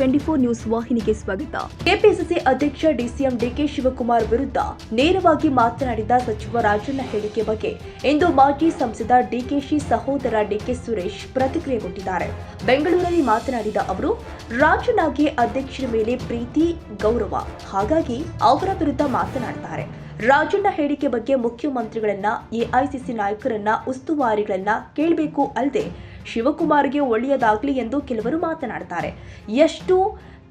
TV twenty four news ವಾಹಿನಿಗೆ ಸ್ವಾಗತ. KPCC ಅಧ್ಯಕ್ಷ ಡಿಸಿಎಂ ಡಿಕೆ ಶಿವಕುಮಾರ್ ವಿರುದ್ಧ ನೇರವಾಗಿ ಮಾತನಾಡಿದ ಸಚಿವ ರಾಜಣ್ಣ ಹೇಳಿಕೆ ಬಗ್ಗೆ ಇಂದು ಮಾಜಿ ಸಂಸದ ಡಿಕೆಶಿ ಸಹೋದರ ಡಿಕೆ ಸುರೇಶ್ ಪ್ರತಿಕ್ರಿಯೆ ಕೊಟ್ಟಿದ್ದಾರೆ ಬೆಂಗಳೂರಲ್ಲಿ ಮಾತನಾಡಿದ ಅವರು, ರಾಜಣ್ಣಗೆ ಅಧ್ಯಕ್ಷರ ಮೇಲೆ ಪ್ರೀತಿ, ಗೌರವ. ಹಾಗಾಗಿ ಅವರ ವಿರುದ್ಧ ಮಾತನಾಡುತ್ತಾರೆ ರಾಜಣ್ಣ ಹೇಳಿಕೆ ಬಗ್ಗೆ ಮುಖ್ಯಮಂತ್ರಿಗಳನ್ನ, ಎಐಸಿಸಿ ನಾಯಕರನ್ನ, ಉಸ್ತುವಾರಿಗಳನ್ನ ಕೇಳಬೇಕು ಅಲ್ಲದೆ ಶಿವಕುಮಾರ್ಗೆ ಒಳ್ಳೆಯದಾಗಲಿ ಎಂದು ಕೆಲವರು ಮಾತನಾಡ್ತಾರೆ. ಎಷ್ಟು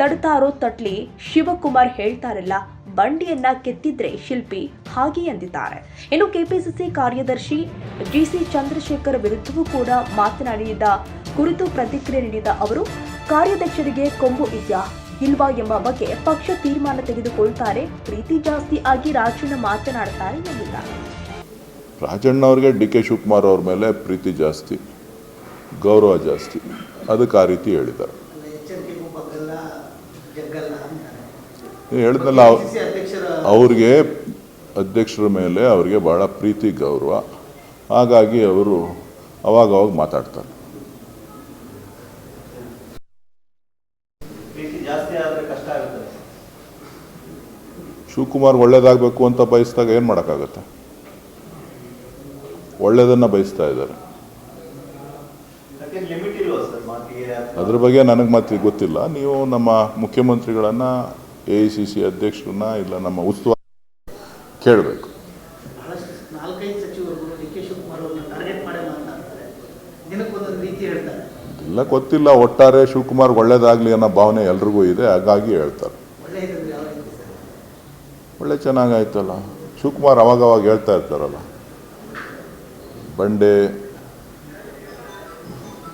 ತಡ್ತಾರೋ ತಟ್ಲಿ ಶಿವಕುಮಾರ್ ಹೇಳ್ತಾರಲ್ಲ, ಬಂಡಿಯನ್ನ ಕೆತ್ತಿದ್ರೆ ಶಿಲ್ಪಿ ಹಾಗೆ ಎಂದಿದ್ದಾರೆ. ಇನ್ನು ಕೆಪಿಸಿಸಿ ಕಾರ್ಯದರ್ಶಿ ಜಿಸಿ ಚಂದ್ರಶೇಖರ್ ವಿರುದ್ಧವೂ ಕೂಡ ಮಾತನಾಡಿದ ಕುರಿತು ಪ್ರತಿಕ್ರಿಯೆ ನೀಡಿದ ಅವರು, ಕಾರ್ಯಾಧ್ಯಕ್ಷರಿಗೆ ಕೊಂಬು ಇದೆಯಾ ಇಲ್ವಾ ಎಂಬ ಬಗ್ಗೆ ಪಕ್ಷ ತೀರ್ಮಾನ ತೆಗೆದುಕೊಳ್ತಾರೆ, ಪ್ರೀತಿ ಜಾಸ್ತಿ ಆಗಿ ರಾಜಣ್ಣ ಮಾತನಾಡ್ತಾರೆ ಎಂದಿದ್ದಾರೆ. ರಾಜಣ್ಣ ಅವರಿಗೆ ಡಿ ಕೆ ಶಿವಕುಮಾರ್ ಅವ್ರ ಮೇಲೆ ಪ್ರೀತಿ ಜಾಸ್ತಿ. ಗೌರವ ಜಾಸ್ತಿ. ಅದಕ್ಕೆ ಆ ರೀತಿ ಹೇಳಿದ್ದಾರೆ. ಹೇಳಿದ್ನಲ್ಲ ಅವ್ರಿಗೆ ಅಧ್ಯಕ್ಷರ ಮೇಲೆ ಅವರಿಗೆ ಭಾಳ ಪ್ರೀತಿ ಗೌರವ. ಹಾಗಾಗಿ ಅವರು ಅವಾಗ ಅವಾಗ ಮಾತಾಡ್ತಾರೆ. ಶಿವಕುಮಾರ್ ಒಳ್ಳೇದಾಗಬೇಕು ಅಂತ ಬಯಸಿದಾಗ ಏನು ಮಾಡೋಕ್ಕಾಗತ್ತೆ? ಒಳ್ಳೇದನ್ನು ಬಯಸ್ತಾ ಇದ್ದಾರೆ. ಅದ್ರ ಬಗ್ಗೆ ನನಗೆ ಮತ್ತೆ ಗೊತ್ತಿಲ್ಲ. ನೀವು ನಮ್ಮ ಮುಖ್ಯಮಂತ್ರಿಗಳನ್ನ ಎ ಐ ಸಿ ಸಿ ಅಧ್ಯಕ್ಷರನ್ನ ಇಲ್ಲ ನಮ್ಮ ಉಸ್ತುವಾರಿ ಕೇಳಬೇಕು. ಇಲ್ಲ ಗೊತ್ತಿಲ್ಲ. ಒಟ್ಟಾರೆ ಶಿವಕುಮಾರ್ ಒಳ್ಳೇದಾಗಲಿ ಅನ್ನೋ ಭಾವನೆ ಎಲ್ರಿಗೂ ಇದೆ. ಹಾಗಾಗಿ ಹೇಳ್ತಾರೆ. ಒಳ್ಳೆ ಚೆನ್ನಾಗಾಯ್ತಲ್ಲ. ಶಿವಕುಮಾರ್ ಅವಾಗವಾಗ ಅವಾಗ ಹೇಳ್ತಾ ಇರ್ತಾರಲ್ಲ. ಬಂಡೆ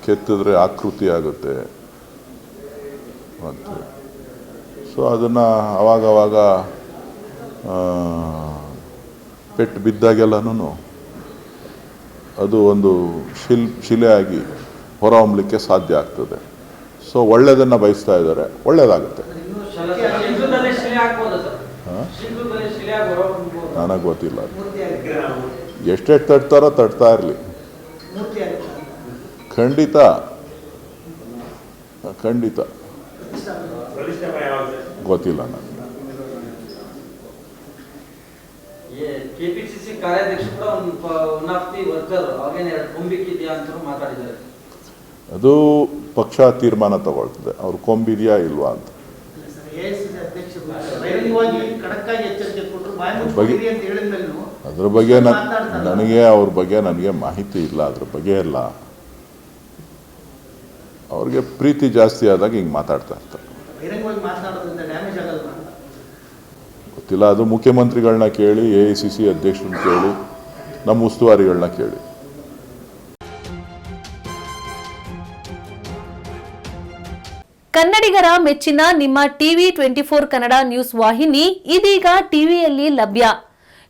ಕೆತ್ತಿದ್ರೆ ಆಕೃತಿ ಆಗುತ್ತೆ. ಮತ್ತು ಸೊ ಅದನ್ನು ಅವಾಗ ಅವಾಗ ಪೆಟ್ಟು ಬಿದ್ದಾಗೆಲ್ಲನೂ ಅದು ಒಂದು ಶಿಲ್ ಶಿಲೆಯಾಗಿ ಹೊರಹೊಮ್ಮಲಿಕ್ಕೆ ಸಾಧ್ಯ ಆಗ್ತದೆ. ಸೊ ಒಳ್ಳೆಯದನ್ನು ಬಯಸ್ತಾ ಇದ್ದಾರೆ. ಒಳ್ಳೆಯದಾಗುತ್ತೆ ನನಗೆ ಗೊತ್ತಿಲ್ಲ. ಎಷ್ಟೆಷ್ಟು ತಟ್ತಾರೋ ತಟ್ತಾ ಇರಲಿ. ಖಂಡಿತ. ಖಂಡಿತ. ಗೊತ್ತಿಲ್ಲ ನನಗೆ. ಕೆಪಿಸಿಸಿ ಕಾರ್ಯಾಧ್ಯಕ್ಷ ಕೂಡ ಒಂದು ಒನ್ ಆಫ್ ದಿ ವರ್ಕರ್ ಅವಾಗೇನೆ ಕೊಂಬಿಕ್ಕಿದೆಯಾ ಅಂತ ಮಾತಾಡಿದ್ದಾರೆ. ಅದು ಪಕ್ಷ ತೀರ್ಮಾನ ತಗೊಳ್ತದೆ. ಅವ್ರು ಕೊಂಬಿದೆಯಾ ಇಲ್ವಾ ಅಂತ. ಅದ್ರ ಬಗ್ಗೆ ನನ್- ನನಗೆ ಅವ್ರ ಬಗ್ಗೆ ನನಗೆ ಮಾಹಿತಿ ಇಲ್ಲ. ಅದ್ರ ಬಗ್ಗೆ ಎಲ್ಲ. ಅವ್ರಿಗೆ ಪ್ರೀತಿ ಜಾಸ್ತಿ ಆದಾಗ ಹಿಂಗೆ ಮಾತಾಡ್ತಾ ಇರ್ತಾರೆ. ಗೊತ್ತಿಲ್ಲ ಅದು ಮುಖ್ಯಮಂತ್ರಿಗಳನ್ನ ಕೇಳಿ ಎ ಐ ಸಿ ಸಿ ಅಧ್ಯಕ್ಷರನ್ನ ಕೇಳಿ ನಮ್ಮ ಉಸ್ತುವಾರಿಗಳನ್ನ ಕೇಳಿ. ಕನ್ನಡಿಗರ ಮೆಚ್ಚಿನ ನಿಮ್ಮ TV twenty four Kannada news ವಾಹಿನಿ ಇದೀಗ ಟಿವಿಯಲ್ಲಿ ಲಭ್ಯ.